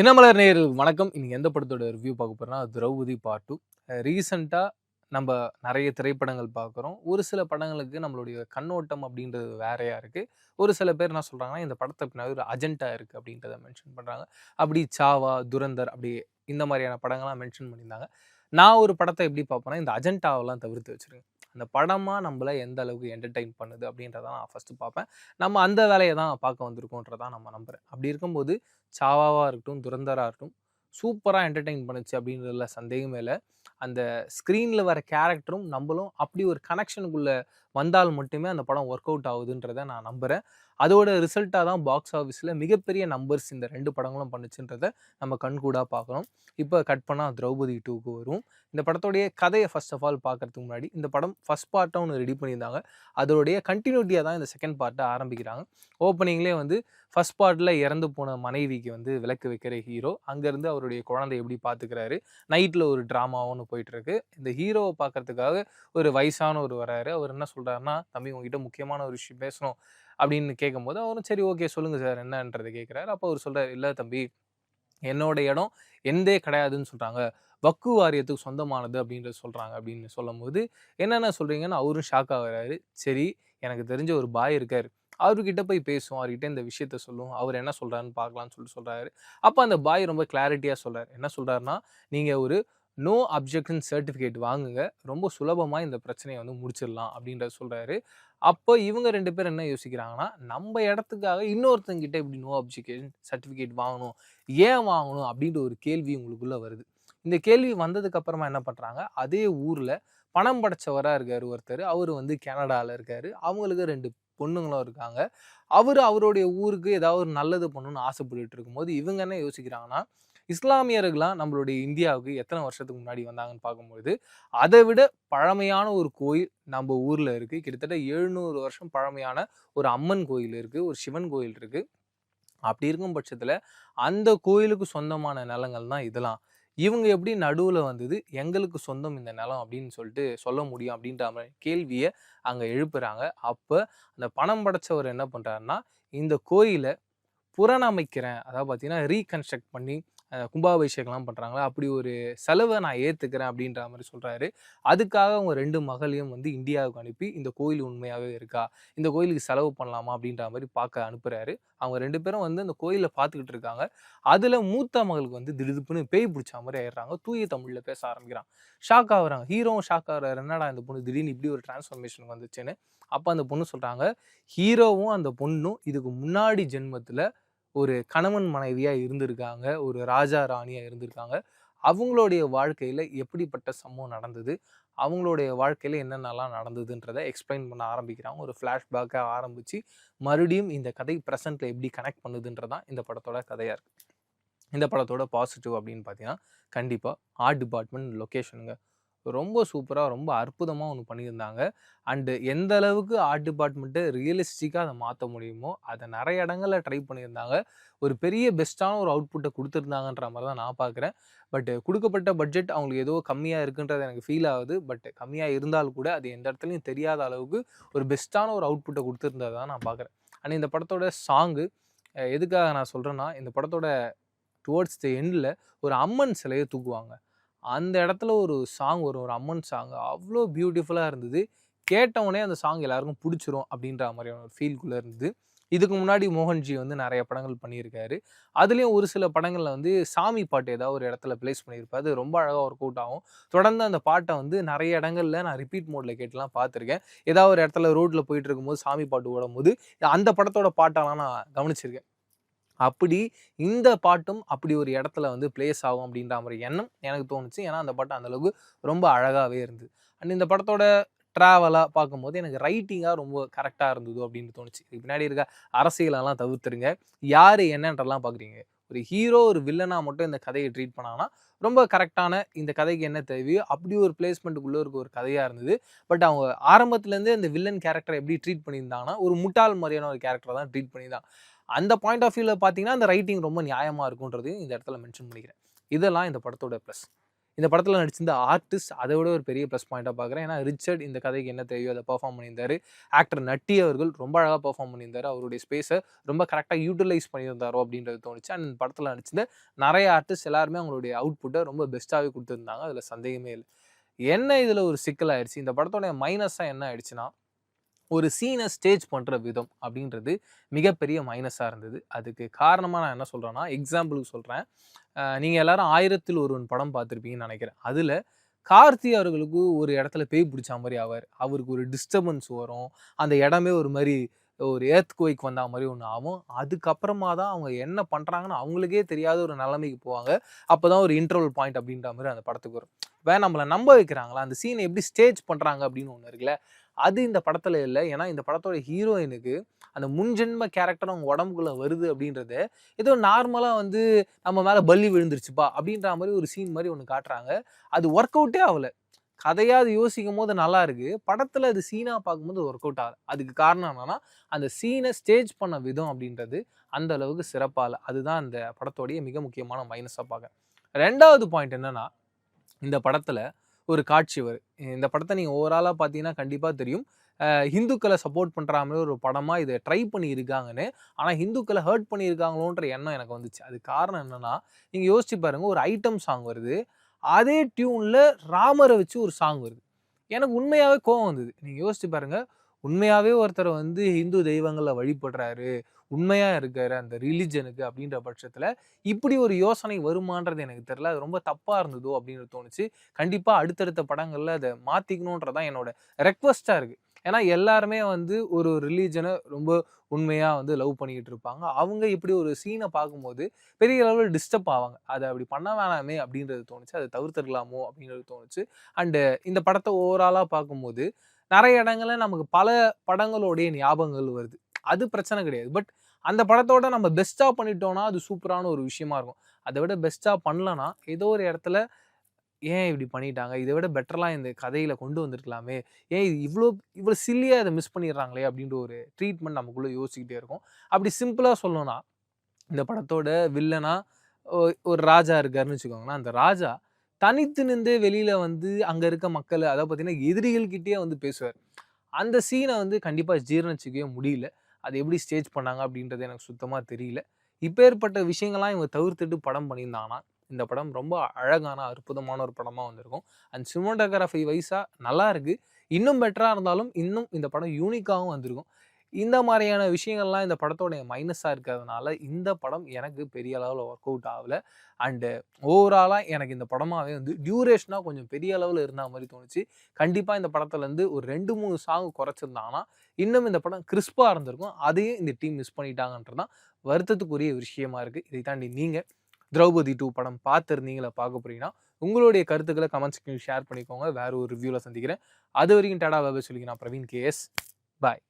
தினமலர் நேயர்களுக்கு வணக்கம். இன்னைக்கு எந்த படத்தோட ரிவ்யூ பார்க்க போறோம்னா திரௌபதி பார்ட் டூ ரீசெண்டாக நம்ம நிறைய திரைப்படங்கள் பார்க்குறோம். ஒரு சில படங்களுக்கு நம்மளுடைய கண்ணோட்டம் அப்படின்றது வேறையாக இருக்குது ஒரு சில பேர் என்ன சொல்கிறாங்கன்னா இந்த படத்தை பின்னாடி ஒரு அஜெண்டா இருக்குது அப்படின்றத மென்ஷன் பண்ணுறாங்க அப்படி சாவா துரந்தர் அப்படி இந்த மாதிரியான படங்கள்லாம் மென்ஷன் பண்ணியிருந்தாங்க. நான் ஒரு படத்தை எப்படி பார்ப்பேன்னா இந்த அஜெண்டாவெல்லாம் தவிர்த்து வச்சுருக்கேன் அந்த படமாக நம்மள எந்த அளவுக்கு என்டர்டைன் பண்ணுது அப்படின்றத நான் ஃபஸ்ட்டு பார்ப்பேன். நம்ம அந்த வேலையை தான் பார்க்க வந்திருக்கோன்றதான் நம்ம நம்புகிறேன் அப்படி இருக்கும்போது சாவாவாக இருக்கட்டும் துரந்தராக இருக்கட்டும் சூப்பராக என்டர்டெயின் பண்ணுச்சு அப்படின்றதுல சந்தேகமே இல்லை. அந்த ஸ்க்ரீனில் வர கேரக்டரும் நம்மளும் அப்படி ஒரு கனெக்ஷனுக்குள்ளே வந்தால் மட்டுமே அந்த படம் ஒர்க் அவுட் ஆகுதுன்றதை நான் நம்புகிறேன் அதோட ரிசல்ட்டாக தான் பாக்ஸ் ஆஃபீஸில் மிகப்பெரிய நம்பர்ஸ் இந்த ரெண்டு படங்களும் பண்ணுச்சுன்றதை நம்ம கண்கூடாக பார்க்குறோம். இப்போ கட் பண்ணால் திரௌபதி டூக்கு வரும். இந்த படத்தோடைய கதையை ஃபர்ஸ்ட் ஆஃப் ஆல் பார்க்கறதுக்கு முன்னாடி இந்த படம் ஃபர்ஸ்ட் பார்ட்டாக ஒன்று ரெடி பண்ணியிருந்தாங்க. அதோடைய கண்டினியூட்டியாக தான் இந்த செகண்ட் பார்ட்டை ஆரம்பிக்கிறாங்க. ஓப்பனிங்லேயே வந்து ஃபர்ஸ்ட் பார்ட்டில் இறந்து போன மனைவிக்கு வந்து விளக்கு வைக்கிற ஹீரோ அங்கேருந்து அவருடைய குழந்தை எப்படி பார்த்துக்கிறாரு நைட்டில் ஒரு ட்ராமா ஒன்று போயிட்டுருக்கு இந்த ஹீரோவை பார்க்கறதுக்காக ஒரு வயசானவர் வராரு அவர் என்ன சொல்கிறாருன்னா தம்பி உங்ககிட்ட முக்கியமான ஒரு விஷயம் பேசணும். அப்படின்னு கேட்கும்போது அவரும் சரி ஓகே சொல்லுங்கள் சார் என்னன்றதை கேட்குறாரு. அப்போ அவர் சொல்கிறார் இல்லை தம்பி என்னோட இடம் எந்தே கிடையாதுன்னு சொல்கிறாங்க வக்கு வாரியத்துக்கு சொந்தமானது அப்படின்றத சொல்கிறாங்க அப்படின்னு சொல்லும்போது என்னென்ன சொல்கிறீங்கன்னு அவரும் ஷாக் ஆகிறாரு. சரி எனக்கு தெரிஞ்ச ஒரு பாய் இருக்கார். அவர்கிட்ட போய் பேசுவோம். அவர்கிட்ட இந்த விஷயத்த சொல்லுவோம். அவர் என்ன சொல்கிறாருன்னு பார்க்கலாம்னு சொல்லிட்டு சொல்கிறாரு அப்போ அந்த பாய் ரொம்ப கிளாரிட்டியாக சொல்கிறார் என்ன சொல்கிறாருன்னா நீங்கள் ஒரு நோ அப்ஜெக்ஷன் சர்டிஃபிகேட் வாங்குங்க. ரொம்ப சுலபமாக இந்த பிரச்சனையை வந்து முடிச்சிடலாம் அப்படின்றத சொல்கிறாரு அப்போ இவங்க ரெண்டு பேரும் என்ன யோசிக்கிறாங்கன்னா நம்ம இடத்துக்காக இன்னொருத்தங்கிட்ட இப்படி நோ அப்ஜெக்ஷன் சர்டிஃபிகேட் வாங்கணும் ஏன் வாங்கணும் அப்படின்ற ஒரு கேள்வி உங்களுக்குள்ளே வருது. இந்த கேள்வி வந்ததுக்கு அப்புறமா என்ன பண்ணுறாங்க அதே ஊரில் பணம் படைச்சவராக இருக்கார் ஒருத்தர். அவர் வந்து கனடாவில் இருக்கார். அவங்களுக்கு ரெண்டு பொண்ணுங்களும் இருக்காங்க. அவர் அவருடைய ஊருக்கு ஏதாவது ஒரு நல்லது பண்ணணும்னு ஆசைப்பட்டுட்டு இருக்கும்போது இவங்க என்ன யோசிக்கிறாங்கன்னா இஸ்லாமியர்கள்லாம் நம்மளுடைய இந்தியாவுக்கு எத்தனை வருஷத்துக்கு முன்னாடி வந்தாங்கன்னு பார்க்கும்பொழுது அதை விட பழமையான ஒரு கோயில் நம்ம ஊரில் இருக்குது கிட்டத்தட்ட எழுநூறு வருஷம் பழமையான ஒரு அம்மன் கோயில் இருக்குது ஒரு சிவன் கோயில் இருக்குது அப்படி இருக்கும் பட்சத்தில் அந்த கோயிலுக்கு சொந்தமான நிலங்கள் தான் இதெல்லாம். இவங்க எப்படி நடுவில் வந்தது எங்களுக்கு சொந்தம் இந்த நிலம் அப்படின்னு சொல்லிட்டு சொல்ல முடியும் அப்படின்ற மாதிரி கேள்வியை அங்கே எழுப்புறாங்க. அப்போ அந்த பணம் படைச்சவர் என்ன பண்ணுறாருன்னா இந்த கோயிலை புறணமைக்கிறேன் அதாவது பார்த்தீங்கன்னா ரீகன்ஸ்ட்ரக்ட் பண்ணி கும்பாபிஷேகம்லாம் பண்ணுறாங்களா அப்படி ஒரு செலவை நான் ஏற்றுக்கிறேன் அப்படின்ற மாதிரி சொல்கிறாரு அதுக்காக அவங்க ரெண்டு மகளையும் வந்து இந்தியாவுக்கு அனுப்பி இந்த கோயில் உண்மையாகவே இருக்கா? இந்த கோயிலுக்கு செலவு பண்ணலாமா? அப்படின்ற மாதிரி பார்க்க அனுப்புகிறாரு அவங்க ரெண்டு பேரும் வந்து அந்த கோயிலை பார்த்துக்கிட்டு இருக்காங்க. அதில் மூத்த மகளுக்கு வந்து திடுதுப்புன்னு பேய் பிடிச்ச மாதிரி ஆயிடுறாங்க. தூய தமிழில் பேச ஆரம்பிக்கிறான். ஷாக் ஆகுறாங்க. ஹீரோவும் ஷாக் ஆகுறாரு. என்னடா இந்த பொண்ணு? திடீர்னு இப்படி ஒரு டிரான்ஸ்ஃபர்மேஷன் வந்துச்சுன்னு அப்போ அந்த பொண்ணு சொல்கிறாங்க ஹீரோவும் அந்த பொண்ணும் இதுக்கு முன்னாடி ஜென்மத்தில் ஒரு கணவன் மனைவியாக இருந்திருக்காங்க ஒரு ராஜா ராணியாக இருந்திருக்காங்க. அவங்களுடைய வாழ்க்கையில் எப்படிப்பட்ட சம்பவம் நடந்தது? அவங்களுடைய வாழ்க்கையில் என்னென்னலாம் நடந்ததுன்றதை எக்ஸ்பிளைன் பண்ண ஆரம்பிக்கிறாங்க. ஒரு ஃப்ளாஷ்பேக்காக ஆரம்பித்து மறுபடியும் இந்த கதை ப்ரெசென்ட்டில் எப்படி கனெக்ட் பண்ணுதுன்றதான் இந்த படத்தோட கதையாக இருக்குது இந்த படத்தோட பாசிட்டிவ் அப்படின்னு பார்த்தீங்கன்னா கண்டிப்பாக ஆர்ட் டிபார்ட்மெண்ட் லொக்கேஷனுங்க ரொம்ப சூப்பராக ரொம்ப அற்புதமாக ஒன்று பண்ணியிருந்தாங்க. அண்டு எந்த அளவுக்கு ஆர்ட் டிபார்ட்மெண்ட்டு ரியலிஸ்டிக்காக அதை மாற்ற முடியுமோ அதை நிறைய இடங்களில் ட்ரை பண்ணியிருந்தாங்க. ஒரு பெரிய பெஸ்ட்டான ஒரு அவுட்புட்டை கொடுத்துருந்தாங்கன்ற மாதிரி தான் நான் பார்க்குறேன் பட் கொடுக்கப்பட்ட பட்ஜெட் அவங்களுக்கு ஏதோ கம்மியாக இருக்குன்றது எனக்கு ஃபீல் ஆகுது. பட் கம்மியாக இருந்தால் கூட அது எந்த இடத்துலையும் தெரியாத அளவுக்கு ஒரு பெஸ்ட்டான ஒரு அவுட்புட்டை கொடுத்துருந்ததை தான் நான் பார்க்குறேன் அண்ட் இந்த படத்தோட சாங்கு எதுக்காக நான் சொல்கிறேன்னா இந்த படத்தோட டுவர்ட்ஸ் த எண்டில் ஒரு அம்மன் சிலையை தூக்குவாங்க. அந்த இடத்துல ஒரு சாங் வரும் ஒரு அம்மன் சாங் அவ்வளோ பியூட்டிஃபுல்லாக இருந்தது. கேட்டவுடனே அந்த சாங் எல்லாருக்கும் பிடிச்சிரும் அப்படின்ற மாதிரியான ஒரு ஃபீல்குள்ளே இருந்தது. இதுக்கு முன்னாடி மோகன்ஜி வந்து நிறைய படங்கள் பண்ணியிருக்காரு. அதுலேயும் ஒரு சில படங்களில் வந்து சாமி பாட்டு ஏதாவது ஒரு இடத்துல ப்ளேஸ் பண்ணியிருப்பாரு. அது ரொம்ப அழகாக ஒர்க் அவுட் ஆகும். தொடர்ந்து அந்த பாட்டை வந்து நிறைய இடங்களில் நான் ரிப்பீட் மோடில் கேட்டுலாம் பார்த்துருக்கேன். ஏதாவது ஒரு இடத்துல ரோட்டில் போயிட்டு இருக்கும்போது சாமி பாட்டு ஓடும்போது அந்த படத்தோட பாட்டெல்லாம் நான் கவனிச்சிருக்கேன். அப்படி இந்த பாட்டும் அப்படி ஒரு இடத்துல வந்து பிளேஸ் ஆகும் அப்படின்ற மாதிரி எண்ணம் எனக்கு தோணுச்சு. ஏன்னா அந்த பாட்டு அந்தளவுக்கு ரொம்ப அழகாகவே இருந்தது. அண்ட் இந்த படத்தோட ட்ராவலாக பார்க்கும்போது எனக்கு ரைட்டிங்காக ரொம்ப கரெக்டாக இருந்தது அப்படின்னு தோணுச்சு. இதுக்கு பின்னாடி இருக்க அரசியலெல்லாம் தவிர்த்துருங்க. யார் என்னன்றலாம் பார்க்குறீங்க. ஒரு ஹீரோ ஒரு வில்லனாக மட்டும் இந்த கதையை ட்ரீட் பண்ணாங்கன்னா ரொம்ப கரெக்டான இந்த கதைக்கு என்ன தேவையோ அப்படி ஒரு பிளேஸ்மெண்ட்டுக்குள்ளே இருக்க ஒரு கதையாக இருந்தது. பட் அவங்க ஆரம்பத்துலேருந்து இந்த வில்லன் கேரக்டரை எப்படி ட்ரீட் பண்ணியிருந்தாங்கன்னா ஒரு முட்டாள் மாதிரியான ஒரு கேரக்டர் தான் ட்ரீட் பண்ணியிருந்தாங்க அந்த பாயிண்ட் ஆஃப் வியூவில் பார்த்தீங்கன்னா அந்த ரைட்டிங் ரொம்ப நியாயமாக இருக்குன்றதையும் இந்த இடத்துல மென்ஷன் பண்ணிக்கிறேன் இதெல்லாம் இந்த படத்தோட ப்ளஸ் இந்த படத்தில் நடிச்சிருந்த ஆர்டிஸ்ட் அதை விட ஒரு பெரிய ப்ளஸ் பாயிண்ட்டாக பார்க்குறேன். ஏன்னா ரிச்சர்ட் இந்த கதைக்கு என்ன தேவையோ அதை பெர்ஃபார்ம் பண்ணியிருந்தாரு. ஆக்டர் நட்டி அவர்கள் ரொம்ப அழகாக பெர்ஃபார்ம் பண்ணியிருந்தார் அவருடைய ஸ்பேஸை ரொம்ப கரெக்டாக யூட்டிலைஸ் பண்ணியிருந்தாரோ அப்படின்றது தோணுச்சு. அண்ட் இந்த படத்துல நடிச்சிருந்த நிறைய ஆர்டிஸ்ட் எல்லாருமே அவங்களுடைய அவுட்புட்டை ரொம்ப பெஸ்ட்டாகவே கொடுத்துருந்தாங்க அதில் சந்தேகமே இல்லை என்ன இதில் ஒரு சிக்கல் ஆயிடுச்சு இந்த படத்தோடைய மைனஸாக என்ன ஆயிடுச்சுன்னா, ஒரு சீனை ஸ்டேஜ் பண்ணுற விதம் அப்படின்றது மிகப்பெரிய மைனஸாக இருந்தது. அதுக்கு காரணமாக நான் என்ன சொல்கிறேன்னா எக்ஸாம்பிளுக்கு சொல்கிறேன் நீங்கள் நீங்க எல்லாரும் 1000ல் ஒருவன் படம் பார்த்துருப்பீங்கன்னு நினைக்கிறேன் அதில் கார்த்தி அவர்களுக்கு ஒரு இடத்துல பேய் பிடிச்ச மாதிரி ஆவார் அவருக்கு ஒரு டிஸ்டர்பன்ஸ் வரும். அந்த இடமே ஒரு மாதிரி ஒரு ஏர்த் கோய்க்கு வந்தா மாதிரி ஒன்று ஆகும். அதுக்கப்புறமா தான் அவங்க என்ன பண்ணுறாங்கன்னு அவங்களுக்கே தெரியாத ஒரு நிலைமைக்கு போவாங்க. அப்பதான் ஒரு இன்டர்வல் பாயிண்ட் அப்படின்ற மாதிரி அந்த படத்துக்கு வரும். இப்ப நம்மளை நம்ப வைக்கிறாங்களா, அந்த சீனை எப்படி ஸ்டேஜ் பண்ணுறாங்க அப்படின்னு ஒன்று இருக்குல்ல, அது இந்த படத்தில் இல்லை. ஏன்னா இந்த படத்தோட ஹீரோயினுக்கு அந்த முன்ஜென்ம கேரக்டர் அவங்க உடம்புக்குள்ளே வருது அப்படின்றத, ஏதோ நார்மலாக வந்து நம்ம மேலே பல்லி விழுந்துருச்சுப்பா அப்படின்ற மாதிரி ஒரு சீன் மாதிரி ஒன்று காட்டுறாங்க. அது ஒர்க் அவுட்டே ஆகலை. கதையாவது யோசிக்கும் யோசிக்கும்போது நல்லா இருக்கு. படத்துல அது சீனா பார்க்கும்போது ஒர்க் அவுட் ஆகுது அதுக்கு காரணம் என்னன்னா, அந்த சீனை ஸ்டேஜ் பண்ண விதம் அப்படின்றது அந்த அளவுக்கு சிறப்பாக அதுதான் அந்த படத்தோடைய மிக முக்கியமான மைனஸாக பார்க்க. ரெண்டாவது பாயிண்ட் என்னன்னா, இந்த படத்துல ஒரு காட்சி வரும். இந்த படத்தை நீங்கள் ஓவராலாக பார்த்தீங்கன்னா கண்டிப்பாக தெரியும். ஹிந்துக்களை சப்போர்ட் பண்ணுற மாதிரி ஒரு படமாக இதை ட்ரை பண்ணியிருக்காங்கன்னு. ஆனால் ஹிந்துக்களை ஹர்ட் பண்ணியிருக்காங்களோன்ற எண்ணம் எனக்கு வந்துச்சு. அதுக்கு காரணம் என்னன்னா, நீங்கள் யோசிச்சு பாருங்கள் ஒரு ஐட்டம் சாங் வருது. அதே டியூனில் ராமரை வச்சு ஒரு சாங் வருது. எனக்கு உண்மையாகவே கோவம் வந்தது. நீங்கள் யோசிச்சு பாருங்கள் உண்மையாகவே ஒருத்தர் வந்து ஹிந்து தெய்வங்களை வழிபடுறாரு. உண்மையாக இருக்காரு அந்த ரிலிஜனுக்கு அப்படின்ற பட்சத்தில் இப்படி ஒரு யோசனை வருமான்றது எனக்கு தெரில அது ரொம்ப தப்பாக இருந்ததோ அப்படின்னு தோணுச்சு. கண்டிப்பாக அடுத்தடுத்த படங்களில் அதை மாற்றிக்கணுன்றதான் தான் என்னோட ரெக்வஸ்ட்டாக இருக்குது ஏன்னா எல்லாருமே வந்து ஒரு ரிலீஜனை ரொம்ப உண்மையாக வந்து லவ் பண்ணிக்கிட்டு இருப்பாங்க. அவங்க இப்படி ஒரு சீனை பார்க்கும்போது பெரிய அளவில் டிஸ்டர்ப் ஆவாங்க. அதை அப்படி பண்ண வேணாமே அப்படின்றது தோணுச்சு. அதை தவிர்த்துடலாமோ அப்படின்றது தோணுச்சு. அண்டு இந்த படத்தை ஓவராலாக பார்க்கும்போது, நிறைய இடங்கள்ல நமக்கு பல படங்களுடைய ஞாபகங்கள் வருது. அது பிரச்சனை கிடையாது. பட் அந்த படத்தோட நம்ம பெஸ்ட்டாக பண்ணிட்டோம்னா, அது சூப்பரான ஒரு விஷயமா இருக்கும். அதை விட பெஸ்ட்டாக பண்ணலன்னா ஏதோ ஒரு இடத்துல ஏன் இப்படி பண்ணிட்டாங்க? இதை விட பெட்டரெலாம் இந்த கதையில் கொண்டு வந்திருக்கலாமே! ஏன் இது இவ்வளோ இவ்வளோ சில்லியாக இதை மிஸ் பண்ணிடுறாங்களே! அப்படின்ற ஒரு ட்ரீட்மெண்ட் நமக்குள்ளே யோசிக்கிட்டே இருக்கும். அப்படி சிம்பிளாக சொல்லணும்னா, இந்த படத்தோட வில்லனா ஒரு ராஜா இருக்காருன்னு வச்சுக்கோங்களேன். அந்த ராஜா தனித்து நின்று வெளியில் வந்து அங்கே இருக்க மக்கள் அதாவது பார்த்தீங்கன்னா, எதிரிகள்கிட்டயே வந்து பேசுவார் அந்த சீனை வந்து கண்டிப்பாக ஜீரணிச்சிக்கவே முடியல. அது எப்படி ஸ்டேஜ் பண்ணாங்க அப்படின்றது எனக்கு சுத்தமாக தெரியல. இப்பேற்பட்ட விஷயங்கள்லாம் இவங்க தவிர்த்துட்டு படம் பண்ணியிருந்தாங்கன்னா, இந்த படம் ரொம்ப அழகான, அற்புதமான ஒரு படமாக வந்திருக்கும். அண்ட் சினிமாட்டோகிராஃபி வைஸாக நல்லா இருக்குது இன்னும் பெட்டராக இருந்தாலும், இன்னும் இந்த படம் யூனிக்காகவும் வந்திருக்கும். இந்த மாதிரியான விஷயங்கள்லாம் இந்த படத்தோடைய மைனஸாக இருக்கிறதுனால, இந்த படம் எனக்கு பெரிய அளவில் ஒர்க் அவுட் ஆகல. அண்டு ஓவராலாக எனக்கு இந்த படமாகவே வந்து டியூரேஷனாக கொஞ்சம் பெரிய அளவில் இருந்த மாதிரி தோணுச்சு. கண்டிப்பாக இந்த படத்துலேருந்து ஒரு 2, 3 சாங் குறைச்சிருந்தாங்கன்னா, இன்னும் இந்த படம் கிறிஸ்பாக இருந்திருக்கும். அதையும் இந்த டீம் மிஸ் பண்ணிட்டாங்கன்றது தான் வருத்தத்துக்குரிய விஷயமா இருக்குது இதை தாண்டி நீங்கள் திரௌபதி டூ படம் பார்த்துருந்தீங்களா பார்க்க போறீங்கன்னா, உங்களுடைய கருத்துக்களை கமெண்ட்ஸ் ஷேர் பண்ணிக்கோங்க. வேறு ஒரு ரிவ்யூவில் சந்திக்கிறேன். அதுவரைக்கும் டாடா பாய் சொல்லிக்கிறேன். Praveen K S. பாய்.